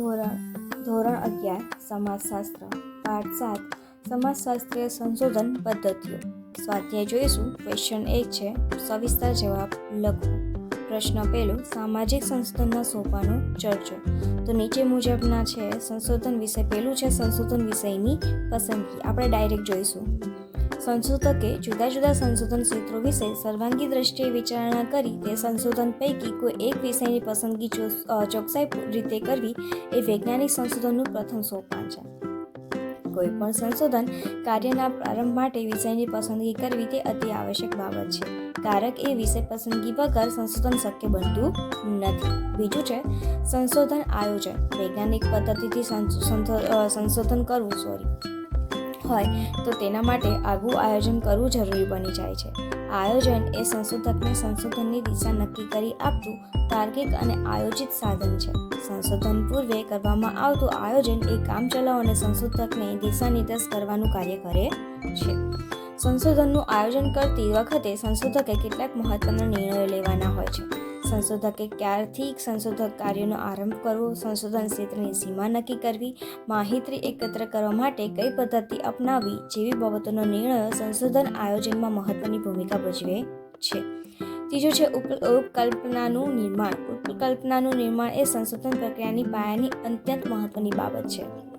ધોરણ ધોરણ અગિયાર, સમાજશાસ્ત્ર પાઠ સાત સમાજશાસ્ત્રીય સંશોધન પદ્ધતિઓ. સ્વાધ્યાય જોઈશું. ક્વેશ્ચન એક છે, સવિસ્તાર જવાબ લખો. પ્રશ્ન પહેલો, સામાજિક સંશોધનના સોપાનો ચર્ચો. તો નીચે મુજબના છે, સંશોધન વિષય પહેલું છે, સંશોધન વિષયની પસંદગી. આપણે ડાયરેક્ટ જોઈશું. સંશોધકે જુદા જુદા સંશોધન ક્ષેત્રો વિશે સર્વાંગી દ્રષ્ટિએ વિચારણા કરી તે સંશોધન પૈકી કોઈ એક વિષયની પસંદગી ચોકસાઈ રીતે કરવી એ વૈજ્ઞાનિક સંશોધનનું પ્રથમ સોપાન છે. કોઈ પણ સંશોધન કાર્યના પ્રારંભ માટે વિષયની પસંદગી કરવી તે અતિ આવશ્યક બાબત છે. કારક એ વિષય પસંદગી વગર સંશોધન શક્ય બનતું નથી. બીજું છે, સંશોધન આયોજન. વૈજ્ઞાનિક પદ્ધતિથી સંશોધન કરવું, સોરી. હોય, તો તેના માટે આગવું આયોજન કરવું જરૂરી બની જાય છે. આયોજન એ સંશોધકને સંશોધનની દિશા નક્કી કરી આપતું તાર્કિક અને આયોજિત સાધન છે. સંશોધન પૂર્વે કરવામાં આવતું આયોજન એ કામચલાઉ અને સંશોધકને દિશા નિર્દેશ કરવાનું કાર્ય કરે છે. સંશોધનનું આયોજન કરતી વખતે સંશોધકે કેટલાક મહત્વના નિર્ણયો લેવાના હોય છે. સંશોધકે ક્યારથી સંશોધક કાર્યનો આરંભ કરવો, સંશોધન ક્ષેત્રની સીમા નક્કી કરવી, માહિતી એકત્ર કરવા માટે કઈ પદ્ધતિ અપનાવવી જેવી બાબતોનો નિર્ણય સંશોધન આયોજનમાં મહત્વની ભૂમિકા ભજવે છે. ત્રીજું છે, ઉપ, ઉપકલ્પનાનું નિર્માણ. ઉપકલ્પનાનું નિર્માણ એ સંશોધન પ્રક્રિયાની પાયાની અત્યંત મહત્વની બાબત છે.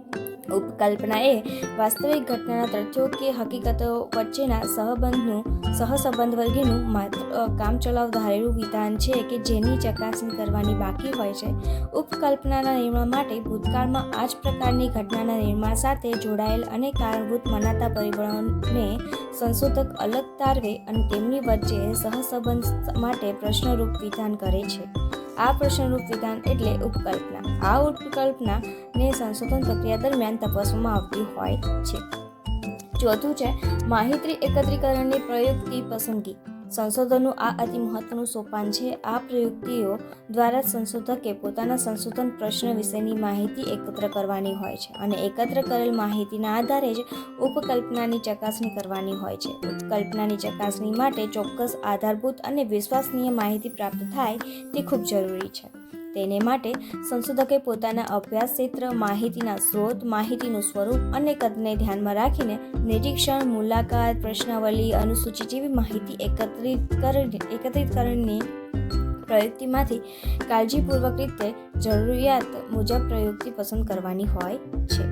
ઉપકલ્પના એ વાસ્તવિક ઘટનાના તથ્યો કે હકીકતો વચ્ચેના સહબંધનું, સહસંબંધ વર્ગીનું માત્ર કામચલાઉ ધારેલું વિધાન છે કે જેની ચકાસણી કરવાની બાકી હોય છે. ઉપકલ્પનાના નિર્માણ માટે ભૂતકાળમાં આ જ પ્રકારની ઘટનાના નિર્માણ સાથે જોડાયેલ અને કારણભૂત મનાતા પરિબળોને સંશોધક અલગ તારવે અને તેમની વચ્ચે સહસંબંધ માટે પ્રશ્નરૂપ વિધાન કરે છે. આ પ્રશ્નરૂપ વિધાન એટલે ઉપકલ્પના. આ ઉપકલ્પનાને સંશોધન પ્રક્રિયા દરમિયાન તપાસવામાં આવતી હોય છે. ચોથું છે, માહિતી એકત્રીકરણની પ્રયુક્તિ પસંદગી. સંશોધનનું આ અતિ મહત્વનું સોપાન છે. આ પ્રયુક્તિઓ દ્વારા સંશોધકે પોતાના સંશોધન પ્રશ્ન વિશેની માહિતી એકત્ર કરવાની હોય છે અને એકત્ર કરેલ માહિતીના આધારે જ ઉપકલ્પનાની ચકાસણી કરવાની હોય છે. ઉપકલ્પનાની ચકાસણી માટે ચોક્કસ આધારભૂત અને વિશ્વસનીય માહિતી પ્રાપ્ત થાય તે ખૂબ જરૂરી છે. તેને માટે સંશોધકે પોતાના અભ્યાસ ક્ષેત્ર, માહિતીના સ્ત્રોત માહિતીનું સ્વરૂપ અને કદને ધ્યાનમાં રાખીને નિરીક્ષણ, મુલાકાત, પ્રશ્નાવલી, અનુસૂચિ જેવી માહિતી એકત્રિત કરી એકત્રિતકરણની પ્રયુક્તિમાંથી કાળજીપૂર્વક રીતે જરૂરિયાત મુજબ પ્રયુક્તિ પસંદ કરવાની હોય છે.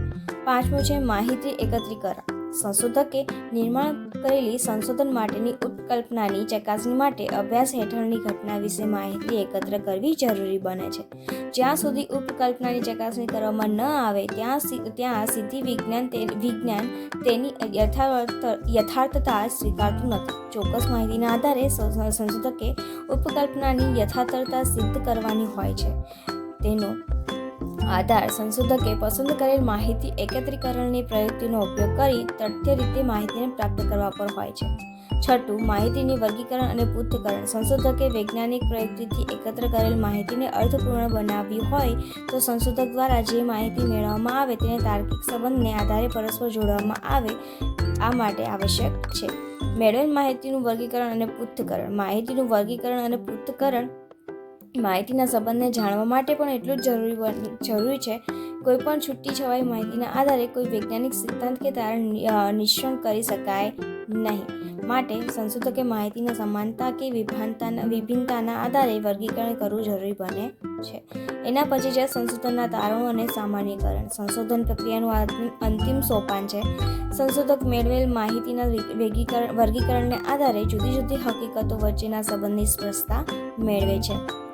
પાંચમું છે માહિતી એકત્રીકરણ. સંશોધકે નિર્માણ કરેલી સંશોધન માટેની ઉપકલ્પનાની ચકાસણી માટે અભ્યાસ હેઠળની ઘટના વિશે માહિતી એકત્ર કરવી જરૂરી બને છે. જ્યાં સુધી ઉપકલ્પનાની ચકાસણી કરવામાં ન આવે, ત્યાં ત્યાં સીધી વિજ્ઞાન તે, વિજ્ઞાન તેની યથાર્થ, યથાર્થતા સ્વીકારતું નથી. ચોક્કસ માહિતીના આધારે સંશોધકે ઉપકલ્પનાની યથાર્થતા સિદ્ધ કરવાની હોય છે. તેનો આધાર સંશોધકે પસંદ કરેલ માહિતી એકત્રીકરણની પ્રયુક્તિનો ઉપયોગ કરી તથ્ય રીતે માહિતીને પ્રાપ્ત કરવા પર હોય છે. છઠ્ઠું, માહિતીની વર્ગીકરણ અને પૃથ્થકરણ. સંશોધકે વૈજ્ઞાનિક પ્રયુક્તિથી એકત્ર કરેલ માહિતીને અર્થપૂર્ણ બનાવવી હોય તો સંશોધક દ્વારા જે માહિતી મેળવવામાં આવે તેને તાર્કિક સંબંધને આધારે પરસ્પર જોડવામાં આવે, આ માટે આવશ્યક છે. મેળવેલ માહિતીનું વર્ગીકરણ અને પૃથ્થકરણ. માહિતીનું વર્ગીકરણ અને પૃથ્થકરણ માહિતીના સંબંધને જાણવા માટે પણ એટલું જ જરૂરી જરૂરી છે. કોઈ પણ છૂટી છવાઈ માહિતીના આધારે કોઈ વૈજ્ઞાનિક સિદ્ધાંત કે તારણ નિ- કરી શકાય નહીં. માટે સંશોધકે માહિતીના સમાનતા કે વિભાનતાના વિભિન્નતાના આધારે વર્ગીકરણ કરવું જરૂરી બને છે. એના પછી છે સંશોધનના તારણો અને સામાન્યકરણ. સંશોધન પ્રક્રિયાનું અંતિમ સોપાન છે. સંશોધક મેળવેલ માહિતીના વર્ગીકરણ, વર્ગીકરણને આધારે જુદી જુદી હકીકતો વચ્ચેના સંબંધની સ્પષ્ટતા મેળવે છે.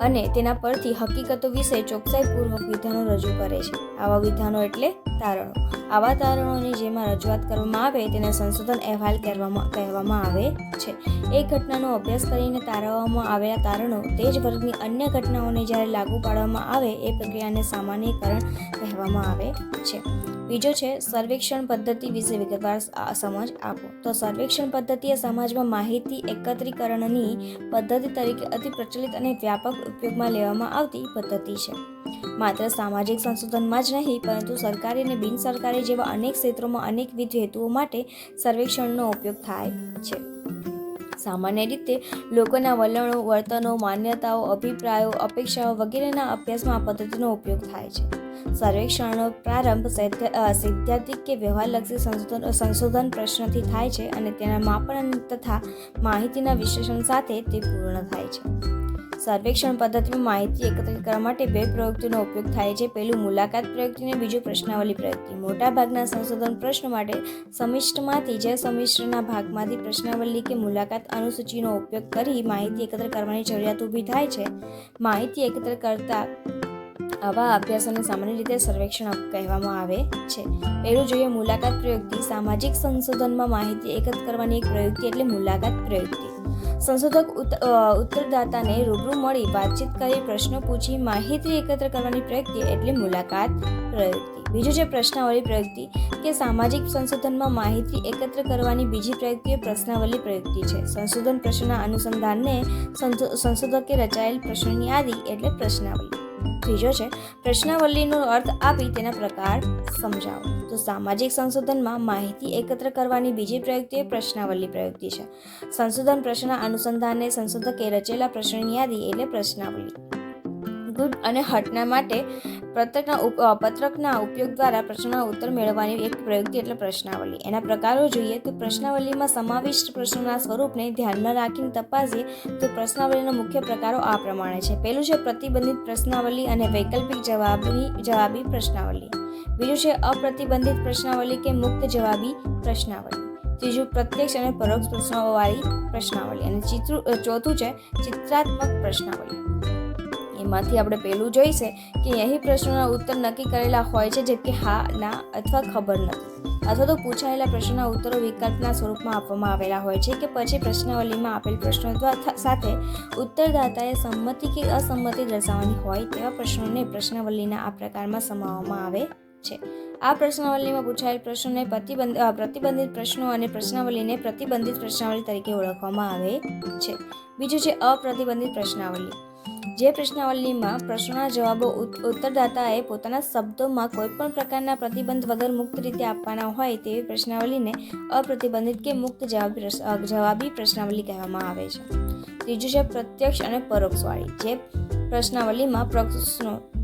અને તેના પરથી હકીકતો વિશે ચોકસાઈપૂર્વક વિધાનો રજૂ કરે છે. આવા વિધાનો એટલે તારણો. આવા તારણોની જેમાં રજૂઆત કરવામાં આવે તેને સંશોધન અહેવાલ કહેવામાં કહેવામાં આવે છે. એ ઘટનાનો અભ્યાસ કરીને તારવવામાં આવેલા તારણો તે જ વર્ગની અન્ય ઘટનાઓને જ્યારે લાગુ પાડવામાં આવે એ પ્રક્રિયાને સામાન્યકરણ કહેવામાં આવે છે. બીજો છે, સર્વેક્ષણ પદ્ધતિ વિશે વિગતવાર સમજ આપો. તો સર્વેક્ષણ પદ્ધતિ એ સમાજમાં માહિતી એકત્રીકરણની પદ્ધતિ તરીકે અતિ પ્રચલિત અને વ્યાપક ઉપયોગમાં લેવામાં આવતી પદ્ધતિ છે. માત્ર સામાજિક સંશોધનમાં જ નહીં, પરંતુ સરકારી અને બિનસરકારી જેવા અનેક ક્ષેત્રોમાં અનેકવિધ હેતુઓ માટે સર્વેક્ષણનો ઉપયોગ થાય છે. સામાન્ય રીતે, લોકોના વલણો, વર્તનો, માન્યતાઓ, અભિપ્રાયો, અપેક્ષાઓ વગેરેના અભ્યાસમાં આ પદ્ધતિનો ઉપયોગ થાય છે. સર્વેક્ષણનો પ્રારંભ સૈદ્ધ- સૈદ્ધાંતિક કે વ્યવહારલક્ષી સંશોધન સંશોધન પ્રશ્નથી થાય છે અને તેના માપન તથા માહિતીના વિશ્લેષણ સાથે તે પૂર્ણ થાય છે. સર્વેક્ષણ પદ્ધતિમાં માહિતી એકત્રિત કરવા માટે બે પ્રવૃત્તિનો ઉપયોગ થાય છે. પહેલું મુલાકાત પ્રયુક્તિ અને બીજું પ્રશ્નાવલી પ્રયુક્તિ મોટાભાગના સંશોધન પ્રશ્ન માટે સમિષ્ટમાંથી, જે સમિષ્ટના ભાગમાંથી પ્રશ્નાવલી કે મુલાકાત અનુસૂચિનો ઉપયોગ કરી માહિતી એકત્ર કરવાની જરૂરિયાત ઊભી થાય છે. માહિતી એકત્ર કરતા આવા અભ્યાસોને સામાન્ય રીતે સર્વેક્ષણ કહેવામાં આવે છે. પહેલું જોઈએ મુલાકાત પ્રયુક્તિ. સામાજિક સંશોધનમાં માહિતી એકત્ર કરવાની એક પ્રયુક્તિ એટલે મુલાકાત પ્રયુક્તિ. સંશોધક ઉત્તરદાતાને રૂબરૂ મળી વાતચીત કરી, પ્રશ્નો પૂછી, માહિતી એકત્ર કરવાની પ્રયુક્તિ એટલે મુલાકાત પ્રયુક્તિ. બીજું છે પ્રશ્નાવલી પ્રયુક્તિ, કે સામાજિક સંશોધનમાં માહિતી એકત્ર કરવાની બીજી પ્રયુક્તિ એ પ્રશ્નાવલી પ્રયુક્તિ છે. સંશોધન પ્રશ્નના અનુસંધાનને સંશોધકે રચાયેલ પ્રશ્નોની યાદી એટલે પ્રશ્નાવલી. ત્રીજો છે, પ્રશ્નાવલીનો અર્થ આપી તેના પ્રકાર સમજાવો. તો સામાજિક સંશોધનમાં માહિતી એકત્ર કરવાની બીજી પ્રયુક્તિ એ પ્રશ્નાવલી પ્રયુક્તિ છે. સંશોધન પ્રશ્નના અનુસંધાને સંશોધકે રચેલા પ્રશ્નની યાદી એટલે પ્રશ્નાવલી. ગુડ અને હટના માટે પત્રકના પત્રકના ઉપયોગ દ્વારા પ્રશ્નના ઉત્તર મેળવવાની એક પ્રયુક્તિ એટલે પ્રશ્નાવલી. એના પ્રકારો જોઈએ તો પ્રશ્નાવલીમાં સમાવિષ્ટ પ્રશ્નોના સ્વરૂપને ધ્યાનમાં રાખીને તપાસીએ તો પ્રશ્નાવલીના મુખ્ય પ્રકારો આ પ્રમાણે છે. પહેલું છે પ્રતિબંધિત પ્રશ્નાવલી અને વૈકલ્પિક જવાબની જવાબી પ્રશ્નાવલી. બીજું છે અપ્રતિબંધિત પ્રશ્નાવલી કે મુક્ત જવાબી પ્રશ્નાવલી. ત્રીજું પ્રત્યક્ષ અને પરોક્ષ પ્રશ્નોવાળી પ્રશ્નાવલી. અને ચિત્ર ચોથું છે ચિત્રાત્મક પ્રશ્નાવલી. એમાંથી આપણે પહેલું જોઈશે કે અહીં પ્રશ્નોના ઉત્તર નક્કી કરેલા હોય છે, જેમ કે હા, ના અથવા ખબર નથી. અથવા તો પૂછાયેલા પ્રશ્નના ઉત્તરો વિકલ્પના સ્વરૂપમાં આપવામાં આવેલા હોય છે કે પછી પ્રશ્નાવલીમાં આપેલ પ્રશ્નો સાથે ઉત્તરદાતાએ સંમતિ કે અસંમતિ દર્શાવવાની હોય તેવા પ્રશ્નોને પ્રશ્નાવલીના આ પ્રકારમાં સમાવવામાં આવે છે. આ પ્રશ્નાવલીમાં પૂછાયેલ પ્રશ્નોને પ્રતિબંધ પ્રતિબંધિત પ્રશ્નો અને પ્રશ્નાવલીને પ્રતિબંધિત પ્રશ્નાવલી તરીકે ઓળખવામાં આવે છે. બીજું છે અપ્રતિબંધિત પ્રશ્નાવલી. જે પ્રશ્નાવલીમાં પ્રશ્નોના જવાબો ઉત- ઉત્તરદાતાએ પોતાના શબ્દોમાં કોઈપણ પ્રકારના પ્રતિબંધ વગર મુક્ત રીતે આપવાના હોય તેવી પ્રશ્નાવલીને અપ્રતિબંધિત કે મુક્ત જવાબી જવાબી પ્રશ્નાવલી કહેવામાં આવે છે. ત્રીજું છે પ્રત્યક્ષ અને પરોક્ષવાળી, જે પ્રશ્નાવલીમાં પ્રશ્નો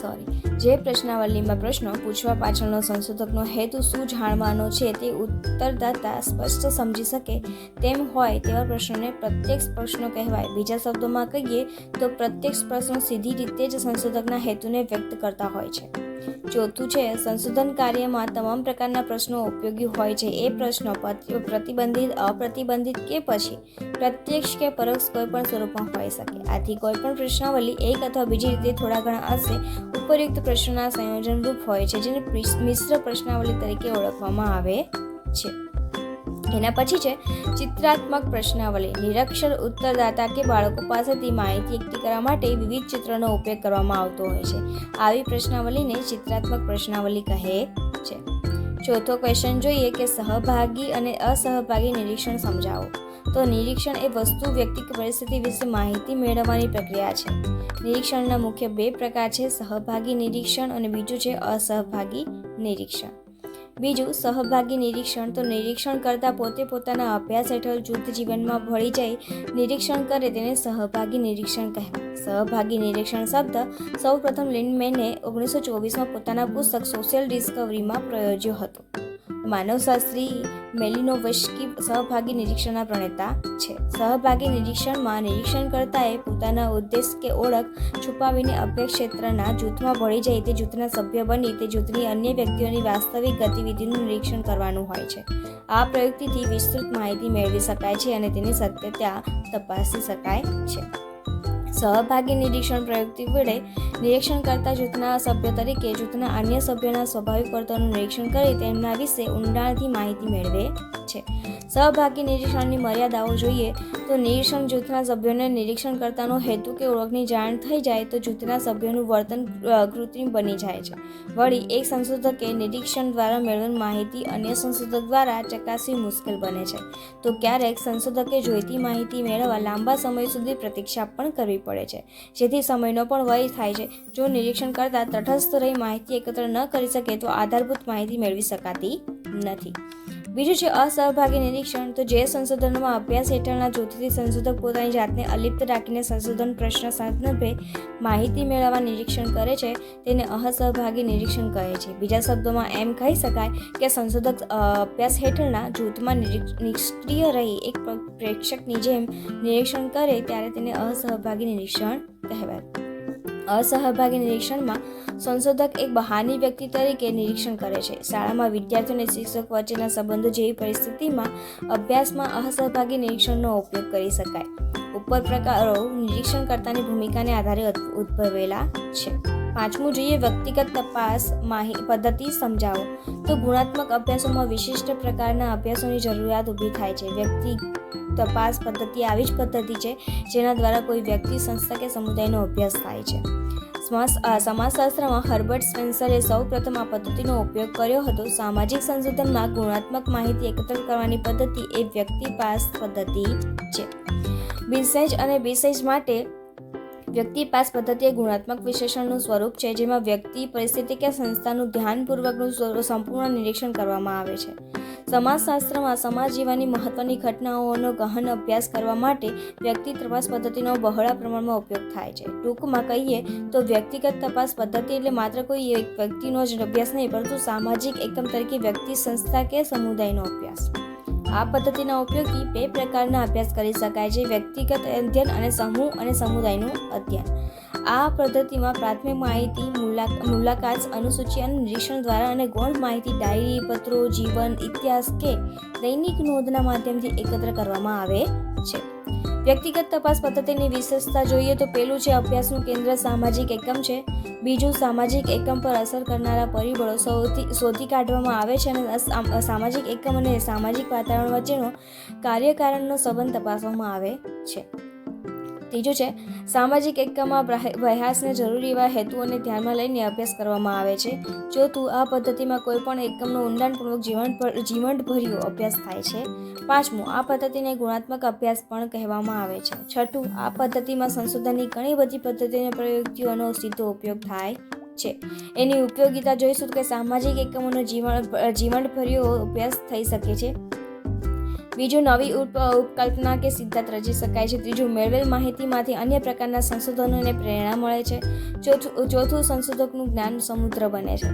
સોરી. જે પ્રશ્નાવલીમાં પ્રશ્નો પૂછવા પાછળનો સંશોધકનો હેતુ શું જાણવાનો છે તે ઉત્તરદાતા સ્પષ્ટ સમજી શકે તેમ હોય તેવા પ્રશ્નોને પ્રત્યક્ષ પ્રશ્નો કહેવાય. બીજા શબ્દોમાં કહીએ તો પ્રત્યક્ષ પ્રશ્નો સીધી રીતે જ સંશોધકના હેતુને વ્યક્ત કરતા હોય છે. ચોથું છે, સંશોધન કાર્યમાં તમામ પ્રકારના પ્રશ્નો ઉપયોગી હોય છે. એ પ્રશ્નો પ્રતિ- પ્રતિબંધિત, અપ્રતિબંધિત કે પછી પ્રત્યક્ષ કે પરોક્ષ કોઈપણ સ્વરૂપમાં હોઈ શકે. આથી કોઈપણ પ્રશ્નાવલી એક અથવા બીજી રીતે થોડા ઘણા અંશે ઉપરયુક્ત પ્રશ્નોના સંયોજન રૂપ હોય છે, જેને મિશ્ર પ્રશ્નાવલી તરીકે ઓળખવામાં આવે છે. એના પછી છે, ચિત્રાત્મક પ્રશ્નાવલી, નિરક્ષર ઉત્તરદાતા કે બાળકો પાસેથી માહિતી એકઠી કરવા માટે વિવિધ ચિત્રનો ઉપયોગ કરવામાં આવતો હોય છે. આવી પ્રશ્નાવલીને ચિત્રાત્મક પ્રશ્નાવલી કહે છે. ચોથો ક્વેશ્ચન જોઈએ કે સહભાગી અને અસહભાગી નિરીક્ષણ સમજાવો. તો નિરીક્ષણ એ વસ્તુ, વ્યક્તિ કે પરિસ્થિતિ વિશે માહિતી મેળવવાની પ્રક્રિયા છે. નિરીક્ષણના મુખ્ય બે પ્રકાર છે, સહભાગી નિરીક્ષણ અને બીજું છે, અસહભાગી નિરીક્ષણ. બીજું, સહભાગી નિરીક્ષણ. તો નિરીક્ષણ કરતાં પોતે પોતાના અભ્યાસ હેઠળ જૂથ જીવનમાં ભળી જઈ નિરીક્ષણ કરે તેને સહભાગી નિરીક્ષણ કહેવાય. સહભાગી નિરીક્ષણ શબ્દ સૌપ્રથમ લિન્ડમેને ઓગણીસો ચોવીસમાં પોતાના પુસ્તક સોશિયલ ડિસ્કવરીમાં પ્રયોજ્યો હતો. માનવશાસ્ત્રી મેલિનોવસ્કી સહભાગી નિરીક્ષણના પ્રણેતા છે. સહભાગી નિરીક્ષણમાં નિરીક્ષણકર્તાએ પોતાના ઉદ્દેશ કે ઓળખ છુપાવીને અભ્યાસ ક્ષેત્રના જૂથમાં ભળી જાય તે જૂથના સભ્ય બની તે જૂથની અન્ય વ્યક્તિઓની વાસ્તવિક ગતિવિધિનું નિરીક્ષણ કરવાનું હોય છે. આ પ્રયુક્તિથી વિસ્તૃત માહિતી મેળવી શકાય છે અને તેની સત્યતા તપાસી શકાય છે. સહભાગી નિરીક્ષણ પ્રયુક્તિ વડે નિરીક્ષણ કરતા જૂથના સભ્ય તરીકે જૂથના અન્ય સભ્યોના સ્વાભાવિક વર્તનનું નિરીક્ષણ કરી તેમના વિશે ઊંડાણથી માહિતી મેળવે છે. સહભાગી નિરીક્ષણની મર્યાદાઓ જોઈએ તો નિરીક્ષણ જૂથના સભ્યોને નિરીક્ષણ કરતાનો હેતુ કે ઓળખની જાણ થઈ જાય તો જૂથના સભ્યોનું વર્તન કૃત્રિમ બની જાય છે. વળી, એક સંશોધકે નિરીક્ષણ દ્વારા મેળવેલ માહિતી અન્ય સંશોધક દ્વારા ચકાસવી મુશ્કેલ બને છે. તો ક્યારેક સંશોધકે જોઈતી માહિતી મેળવવા લાંબા સમય સુધી પ્રતીક્ષા પણ કરવી પડે છે. જેથી સમયનો પણ વય થાય છે. જો નિરીક્ષણ કરતાં તટસ્થ રહી માહિતી એકત્ર ન કરી શકે તો આધારભૂત માહિતી મેળવી શકાતી નથી. બીજું છે, અસહભાગી નિરીક્ષણ. તો જે સંશોધનોમાં અભ્યાસ હેઠળના જૂથથી સંશોધક પોતાની જાતને અલિપ્ત રાખીને સંશોધન પ્રશ્ન સંદર્ભે માહિતી મેળવવા નિરીક્ષણ કરે છે, તેને અસહભાગી નિરીક્ષણ કહે છે. બીજા શબ્દોમાં એમ કહી શકાય કે સંશોધક અભ્યાસ હેઠળના જૂથમાં નિષ્ક્રિય રહી એક પ્રેક્ષકની જેમ નિરીક્ષણ કરે, ત્યારે તેને અસહભાગી નિરીક્ષણ કહેવાય. અસહભાગી નિરીક્ષણમાં સંશોધક એક બહારની વ્યક્તિ તરીકે નિરીક્ષણ કરે છે. શાળામાં વિદ્યાર્થીઓ અને શિક્ષક વચ્ચેના સંબંધો જેવી પરિસ્થિતિમાં અભ્યાસમાં અસહભાગી નિરીક્ષણનો ઉપયોગ કરી શકાય. ઉપર પ્રકારો નિરીક્ષણકર્તાની ભૂમિકાને આધારે ઉદ્ભવેલા છે. પાંચમું જોઈએ, વ્યક્તિગત તપાસ માહિતી પદ્ધતિ સમજાવો. તો ગુણાત્મક અભ્યાસોમાં વિશિષ્ટ પ્રકારના અભ્યાસોની જરૂરિયાત ઊભી થાય છે. વ્યક્તિ તપાસ પદ્ધતિ આવી જ પદ્ધતિ છે, જેના દ્વારા કોઈ વ્યક્તિ, સંસ્થા કે સમુદાયનો અભ્યાસ થાય છે. સમાજશાસ્ત્રમાં હર્બર્ટ સ્પેન્સરે સૌ પ્રથમ આ પદ્ધતિનો ઉપયોગ કર્યો હતો. સામાજિક સંશોધનમાં ગુણાત્મક માહિતી એકત્ર કરવાની પદ્ધતિ એ વ્યક્તિ પાસ પદ્ધતિ છે. બિસેજ અને બિસેજ માટે વ્યક્તિ પાસ પદ્ધતિ એ ગુણાત્મક વિશેષણનું સ્વરૂપ છે, જેમાં વ્યક્તિ, પરિસ્થિતિ કે સંસ્થાનું ધ્યાનપૂર્વકનું સંપૂર્ણ નિરીક્ષણ કરવામાં આવે છે. સમાજશાસ્ત્રમાં સમાજ જીવનની મહત્વની ઘટનાઓનો ગહન અભ્યાસ કરવા માટે વ્યક્તિ તપાસ પદ્ધતિનો બહોળા પ્રમાણમાં ઉપયોગ થાય છે. ટૂંકમાં કહીએ તો વ્યક્તિગત તપાસ પદ્ધતિ એટલે માત્ર કોઈ એક વ્યક્તિનો જ અભ્યાસ નહીં, પરંતુ સામાજિક એકમ તરીકે વ્યક્તિ, સંસ્થા કે સમુદાયનો અભ્યાસ. આ પદ્ધતિના ઉપયોગથી બે પ્રકારના અભ્યાસ કરી શકાય છે, વ્યક્તિગત અધ્યયન અને સમૂહ અને સમુદાયનું અધ્યયન. આ પદ્ધતિમાં પ્રાથમિક માહિતી, મુલાક- મુલાકાત, અનુસૂચિ અને નિરીક્ષણ દ્વારા અને ગૌણ માહિતી, ડાયરી, પત્રો, જીવન, ઇતિહાસ કે દૈનિક નોંધના માધ્યમથી એકત્ર કરવામાં આવે છે. વ્યક્તિગત તપાસ પદ્ધતિની વિશેષતા જોઈએ તો પેલું છે અભ્યાસનું કેન્દ્ર સામાજિક એકમ છે. બીજું સામાજિક એકમ પર અસર કરનારા પરિબળો સૌથી શોધી કાઢવામાં આવે છે અને સામાજિક એકમ અને સામાજિક વાતાવરણ વચ્ચેનો કાર્યકારણનો સંબંધ તપાસવામાં આવે છે. ત્રીજું છે, સામાજિક એકમમાં અભ્યાસને જરૂરી એવા હેતુઓને ધ્યાનમાં લઈને અભ્યાસ કરવામાં આવે છે. ચોથું આ પદ્ધતિમાં કોઈપણ એકમનો ઊંડાણપૂર્વક જીવન જીવંતભર્યો અભ્યાસ થાય છે. પાંચમું, આ પદ્ધતિને ગુણાત્મક અભ્યાસ પણ કહેવામાં આવે છે. છઠ્ઠું, આ પદ્ધતિમાં સંશોધનની ઘણી બધી પદ્ધતિઓ પ્રયુક્તિઓનો સીધો ઉપયોગ થાય છે. એની ઉપયોગિતા જોઈશું કે સામાજિક એકમોનો જીવન, જીવનભર્યો અભ્યાસ થઈ શકે છે. બીજું નવી ઉપ, ઉપકલ્પના કે સિદ્ધાંત રચી શકાય છે. ત્રીજું, મેળવેલ માહિતીમાંથી અન્ય પ્રકારના સંશોધનોને પ્રેરણા મળે છે. ચોથું ચોથું સંશોધકનું જ્ઞાન સમુદ્ર બને છે.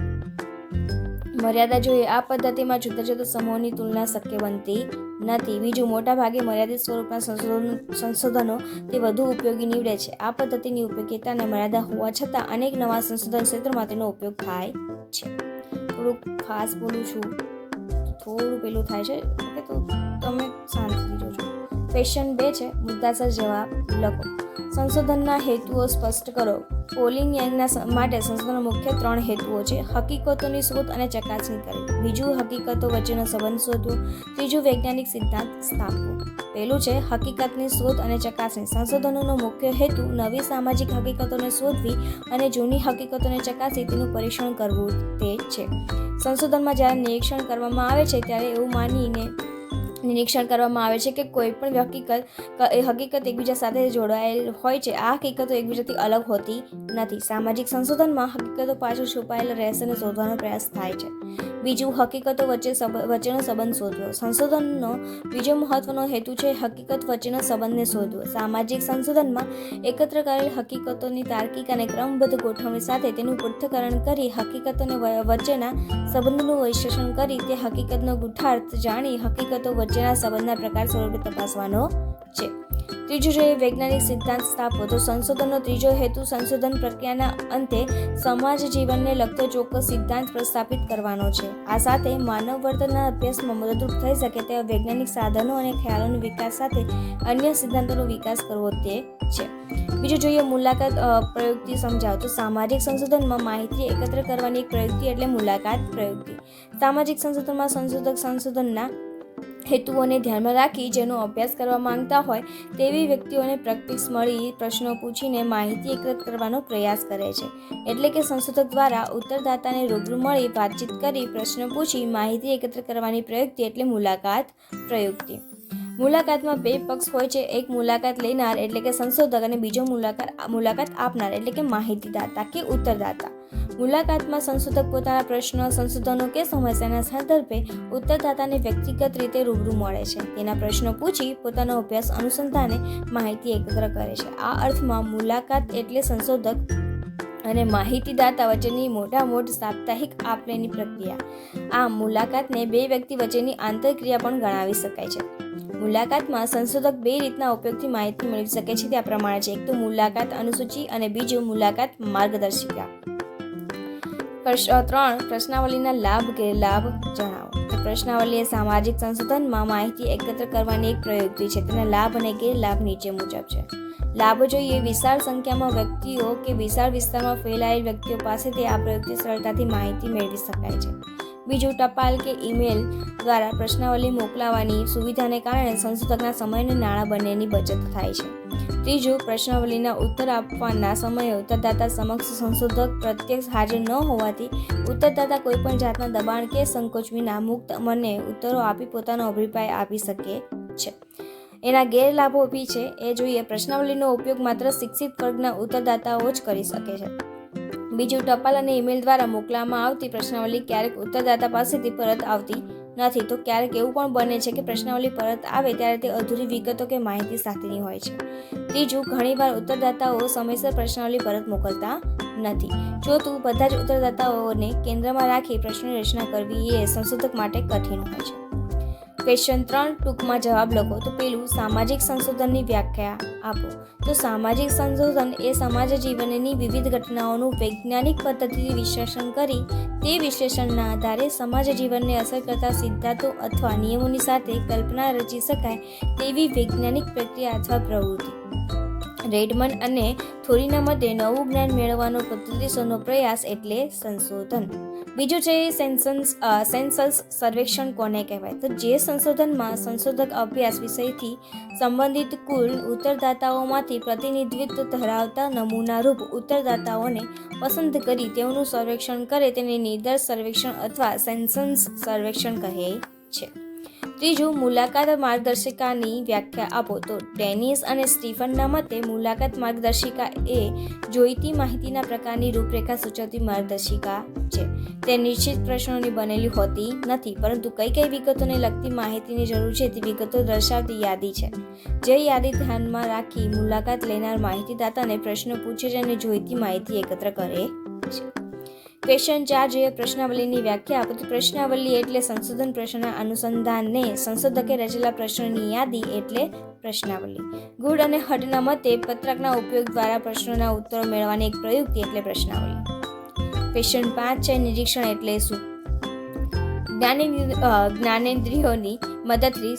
મર્યાદા જોઈએ, આ પદ્ધતિમાં જુદા જુદા સમૂહોની તુલના શક્ય બનતી નથી. બીજું મોટા ભાગે મર્યાદિત સ્વરૂપના સંશોધનો સંશોધનો તે વધુ ઉપયોગી નીવડે છે. આ પદ્ધતિની ઉપયોગિતા અને મર્યાદા હોવા છતાં અનેક નવા સંશોધન ક્ષેત્રમાં તેનો ઉપયોગ થાય છે. થોડુંક ખાસ બોલું છું. થોડું પેલું થાય છે. તો ક્વેશ્ચન બે છે, મુદ્દાસર જવાબ લખો. સંશોધનના હેતુઓ સ્પષ્ટ કરો. પોલિંગ યંગના માટે સંશોધનના મુખ્ય ત્રણ હેતુઓ છે. હકીકતોની શોધ અને ચકાસણી કરવી. બીજું, હકીકતો વચ્ચેનો સંબંધ શોધવો. ત્રીજું, વૈજ્ઞાનિક સિદ્ધાંત સ્થાપવો. પહેલું છે, હકીકતની શોધ અને ચકાસણી. સંશોધનોનો મુખ્ય હેતુ નવી સામાજિક હકીકતોને શોધવી અને જૂની હકીકતોને ચકાસી તેનું પરીક્ષણ કરવું તે છે. સંશોધનમાં જ્યારે નિરીક્ષણ કરવામાં આવે છે, ત્યારે એવું માનીને નિરીક્ષણ કરવામાં આવે છે કે કોઈ પણ હકીકત હકીકત એકબીજા સાથે જોડાયેલ હોય છે. આ હકીકતો એકબીજાથી અલગ હોતી નથી. સામાજિક સંશોધનમાં હકીકતો પાછળ છુપાયેલા રહસ્યને શોધવાનો પ્રયાસ થાય છે. બીજું, હકીકતો વચ્ચે વચ્ચેનો સંબંધ શોધવો. સંશોધનનો બીજો મહત્વનો હેતુ છે હકીકત વચ્ચેનો સંબંધને શોધવો. સામાજિક સંશોધનમાં એકત્ર કરેલ હકીકતોની તાર્કિક અને ક્રમબદ્ધ ગોઠવણી સાથે તેનું પૃથ્થકરણ કરી હકીકતોને વચ્ચેના સંબંધનું વિશ્લેષણ કરી તે હકીકતનો ગુઠાર્થ જાણી હકીકતો વચ્ચેના સંબંધના પ્રકાર સ્વરૂપે તપાસવાનો છે. ત્રીજો છે, વૈજ્ઞાનિક સિદ્ધાંત સ્થાપો. તો સંશોધનનો ત્રીજો હેતુ સંશોધન પ્રક્રિયાના અંતે સમાજ જીવનને લગતો ચોક્કસ સિદ્ધાંત પ્રસ્થાપિત કરવાનો છે. આ સાથે માનવ વર્તનના અભ્યાસમાં મદદરૂપ થઈ શકે તેવા વૈજ્ઞાનિક સાધનો અને ખ્યાલોનો વિકાસ સાથે અન્ય સિદ્ધાંતોનો વિકાસ કરવો તે છે. બીજું જોઈએ, મુલાકાત પ્રયુક્તિ સમજાવો. તો સામાજિક સંશોધનમાં માહિતી એકત્ર કરવાની એક પ્રયુક્તિ એટલે મુલાકાત પ્રયુક્તિ. સામાજિક સંશોધનમાં સંશોધક સંશોધનના હેતુઓને ધ્યાનમાં રાખી જેનો અભ્યાસ કરવા માંગતા હોય તેવી વ્યક્તિઓને પ્રેક્ટિસ મળી પ્રશ્નો પૂછીને માહિતી એકત્રિત કરવાનો પ્રયાસ કરે છે. એટલે કે સંશોધક દ્વારા ઉત્તરદાતાને રૂબરૂ મળી વાતચીત કરી પ્રશ્નો પૂછી માહિતી એકત્ર કરવાની પ્રયુક્તિ એટલે મુલાકાત પ્રયુક્તિ. મુલાકાતમાં બે પક્ષ હોય છે. એક મુલાકાત લેનાર એટલે કે સંશોધક અને બીજો મુલાકાત મુલાકાત આપનાર એટલે કે માહિતીદાતા કે ઉત્તરદાતા. મુલાકાતમાં સંશોધક પોતાના પ્રશ્ન, સંશોધનો કે સમસ્યાના સંદર્ભે ઉત્તરદાતાને વ્યક્તિગત રીતે રૂબરૂ મળે છે. તેના પ્રશ્નો પૂછી પોતાનો અભ્યાસ અનુસંધાને માહિતી એકત્ર કરે છે. આ અર્થમાં મુલાકાત એટલે સંશોધક અને માહિતીદાતા વચ્ચેની મોટા મોટ સાપ્તાહિક આપલેની પ્રક્રિયા. આ મુલાકાતને બે વ્યક્તિ વચ્ચેની આંતરક્રિયા પણ ગણાવી શકાય છે. મુલાકાતમાં સંશોધક બે રીતના ઉપયોગથી માહિતી મેળવી શકે છે. તે પ્રમાણે છે. એક તો મુલાકાત અનુસૂચિ અને બીજું મુલાકાત માર્ગદર્શિકા. ત્રણ, પ્રશ્નાવલીના લાભ ગેરલાભ જણાવો. તો પ્રશ્નાવલી એ સામાજિક સંશોધનમાં માહિતી એકત્ર કરવાની એક પ્રયુક્તિ છે. તેના લાભ અને ગેરલાભ નીચે મુજબ છે. લાભ જોઈએ વિશાળ સંખ્યામાં વ્યક્તિઓ કે વિશાળ વિસ્તારમાં ફેલાયેલ વ્યક્તિઓ પાસેથી આ પ્રયુક્તિ સરળતાથી માહિતી મેળવી શકાય છે. બીજું ટપાલ કે ઈમેલ દ્વારા પ્રશ્નાવલી મોકલાવાની સુવિધાને કારણે સંશોધકના સમય અને નાણાં બંનેની બચત થાય છે. ત્રીજું, પ્રશ્નાવલીના ઉત્તર આપવાના સમયે ઉત્તરદાતા સમક્ષ સંશોધક પ્રત્યક્ષ હાજર ન હોવાથી ઉત્તરદાતા કોઈપણ જાતના દબાણ કે સંકોચ વિના મુક્ત મને ઉત્તરો આપી પોતાનો અભિપ્રાય આપી શકે છે. એના ગેરલાભો બી છે. એ જોઈએ, પ્રશ્નાવલીનો ઉપયોગ માત્ર શિક્ષિત વર્ગના ઉત્તરદાતાઓ જ કરી શકે છે. બીજું ટપાલ અને ઈમેલ દ્વારા મોકલવામાં આવતી પ્રશ્નાવલી ક્યારેક ઉત્તરદાતા પાસેથી પરત આવતી નથી. તો ક્યારેક એવું પણ બને છે કે પ્રશ્નાવલી પરત આવે ત્યારે તે અધૂરી વિગતો કે માહિતી સાથેની હોય છે. ત્રીજું, ઘણીવાર ઉત્તરદાતાઓ સમયસર પ્રશ્નાવલી પરત મોકલતા નથી. ચોથું બધા જ ઉત્તરદાતાઓને કેન્દ્રમાં રાખી પ્રશ્નની રચના કરવી એ સંશોધક માટે કઠિન હોય છે. ક્વેશ્ચન ત્રણ ટૂંકમાં જવાબ લખો. તો પેલું, સામાજિક સંશોધનની વ્યાખ્યા આપો. તો સામાજિક સંશોધન એ સમાજ જીવનની વિવિધ ઘટનાઓનું વૈજ્ઞાનિક પદ્ધતિથી વિશ્લેષણ કરી, તે વિશ્લેષણના આધારે સમાજ જીવનને અસર કરતા સિદ્ધાંતો અથવા નિયમોની સાથે કલ્પના રચી શકાય તેવી વૈજ્ઞાનિક પ્રક્રિયા અથવા પ્રવૃત્તિ. રેડમન અને થોરીના મતે નવું જ્ઞાન મેળવવાનો પદ્ધતિસરનો પ્રયાસ એટલે સંશોધન. બીજું છે સેન્સન્સ સેન્સલ્સ સર્વેક્ષણ કોને કહેવાય? તો જે સંશોધનમાં સંશોધક અભ્યાસ વિષયથી સંબંધિત કુલ ઉત્તરદાતાઓમાંથી પ્રતિનિધિત્વ ધરાવતા નમૂનારૂપ ઉત્તરદાતાઓને પસંદ કરી તેઓનું સર્વેક્ષણ કરે, તેને નિર્દર્શ સર્વેક્ષણ અથવા સેન્સન્સ સર્વેક્ષણ કહે છે. ત્રીજું મુલાકાત માર્ગદર્શિકાની વ્યાખ્યા આપો, તો ડેનિસ અને સ્ટીફનના મતે મુલાકાત માર્ગદર્શિકા એ જોઈતી માહિતીના પ્રકારની રૂપરેખા સૂચવતી માર્ગદર્શિકા છે. તે નિશ્ચિત પ્રશ્નોની બનેલી હોતી નથી, પરંતુ કઈ કઈ વિગતોને લગતી માહિતીની જરૂર છે તે વિગતો દર્શાવતી યાદી છે. જે યાદી ધ્યાનમાં રાખી મુલાકાત લેનાર માહિતીદાતાને પ્રશ્નો પૂછે છે અને જોઈતી માહિતી એકત્ર કરે છે. ક્વેશ્ચન ચાર જોઈએ પ્રશ્નાવલીની વ્યાખ્યા. તો પ્રશ્નાવલી એટલે સંશોધન પ્રશ્નના અનુસંધાનને સંશોધકે રચેલા પ્રશ્નોની યાદી એટલે પ્રશ્નાવલી. ગુડ અને હટના મતે પત્રકના ઉપયોગ દ્વારા પ્રશ્નોના ઉત્તરો મેળવવાની એક પ્રયુક્તિ એટલે પ્રશ્નાવલી. ક્વેશ્ચન પાંચ છે નિરીક્ષણ એટલે શું? જ્ઞાનેન્દ્રિ જ્ઞાનેન્દ્રિયોની મદદથી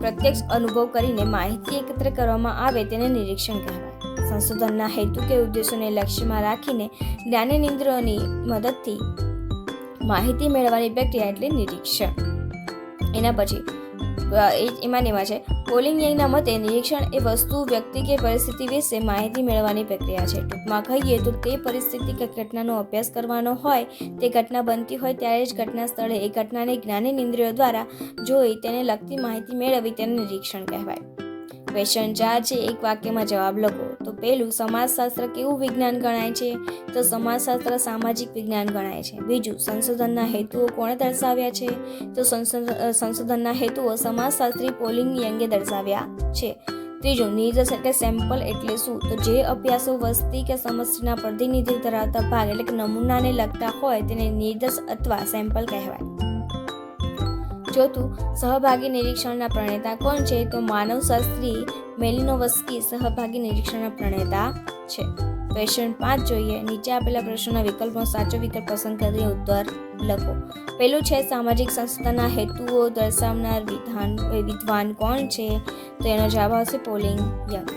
પ્રત્યક્ષ અનુભવ કરીને માહિતી એકત્ર કરવામાં આવે તેને નિરીક્ષણ કહેવાય. સંશોધનના હેતુ કે ઉદ્દેશોને લક્ષ્યમાં રાખીને જ્ઞાનેન્દ્રિયોની મદદથી માહિતી મેળવવાની પ્રક્રિયા એટલે નિરીક્ષણ. એના પછી એમાં એમાં છે પોલિંગ યંગના મતે નિરીક્ષણ એ વસ્તુ, વ્યક્તિ કે પરિસ્થિતિ વિશે માહિતી મેળવવાની પ્રક્રિયા છે. ટૂંકમાં કહીએ તો તે પરિસ્થિતિ કે ઘટનાનો અભ્યાસ કરવાનો હોય, તે ઘટના બનતી હોય ત્યારે જ ઘટના સ્થળે એ ઘટનાને જ્ઞાનેન્દ્રિયો દ્વારા જોઈ તેને લગતી માહિતી મેળવી તેને નિરીક્ષણ કહેવાય. ક્વેશ્ચન ચાર છે, એક વાક્યમાં જવાબ લખો. તો પહેલું, સમાજશાસ્ત્ર કેવું વિજ્ઞાન ગણાય છે? તો સમાજશાસ્ત્ર સામાજિક વિજ્ઞાન ગણાય છે. બીજું, સંશોધનના હેતુઓ કોણે દર્શાવ્યા છે? તો સંશોધનના હેતુઓ સમાજશાસ્ત્રી પોલિંગ યંગે દર્શાવ્યા છે. ત્રીજું નિર્દેશ એટલે સેમ્પલ એટલે શું? તો જે અભ્યાસો વસ્તી કે સમસ્યાના પ્રતિનિધિ ધરાવતા ભાગ એટલે કે નમૂનાને લગતા હોય તેને નિર્દેશ અથવા સેમ્પલ કહેવાય. ચોથું સહભાગી નિરીક્ષણના પ્રણેતા કોણ છે? તો માનવશાસ્ત્રી મેલિનોવસ્કી સહભાગી નિરીક્ષણના પ્રણેતા છે. ક્વેશ્ચન પાંચ જોઈએ. નીચે આપેલા પ્રશ્નોના વિકલ્પનો સાચો વિકલ્પ પસંદ કરીને ઉત્તર લખો. પેલું છે, સામાજિક સંસ્થાના હેતુઓ દર્શાવનાર વિધાન વિદ્વાન કોણ છે? તો એનો જવાબ આવશે પોલિંગ યંગ.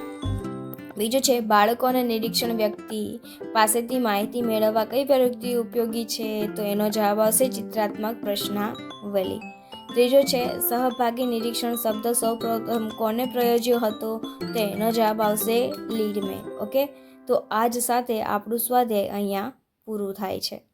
બીજું છે, બાળકો અને નિરીક્ષણ વ્યક્તિ પાસેથી માહિતી મેળવવા કઈ પ્રવૃત્તિ ઉપયોગી છે? તો એનો જવાબ આવશે ચિત્રાત્મક પ્રશ્નાવલી. ત્રીજો છે, સહભાગી નિરીક્ષણ શબ્દ સૌપ્રથમ કોને પ્રયોજ્યો હતો તો એનો જવાબ આવશે લીડમેન ઓકે? તો આજ સાથે આપણું સ્વાધ્યાય અહીંયા પૂરું થાય છે.